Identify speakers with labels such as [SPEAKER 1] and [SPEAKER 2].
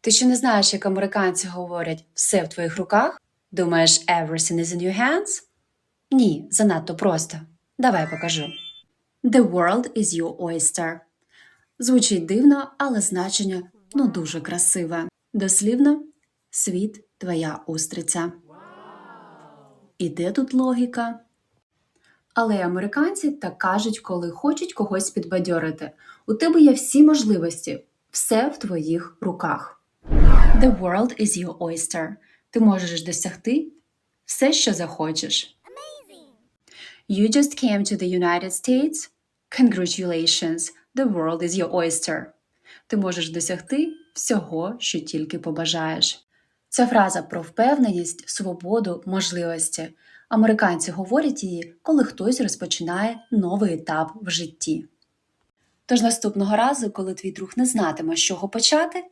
[SPEAKER 1] Ти ще не знаєш, як американці говорять все в твоїх руках? Думаєш, everything is in your hands? Ні, занадто просто. Давай покажу. The world is your oyster. Звучить дивно, але значення ну дуже красиве. Дослівно, світ твоя устриця. І де тут логіка? Але американці так кажуть, коли хочуть когось підбадьорити. У тебе є всі можливості, все в твоїх руках. The world is your oyster. Ти можеш досягти все, що захочеш. You just came to the United States? Congratulations, the world is your oyster. Ти можеш досягти всього, що тільки побажаєш. Ця фраза про впевненість, свободу, можливості. Американці говорять її, коли хтось розпочинає новий етап в житті. Тож наступного разу, коли твій друг не знатиме, з чого почати,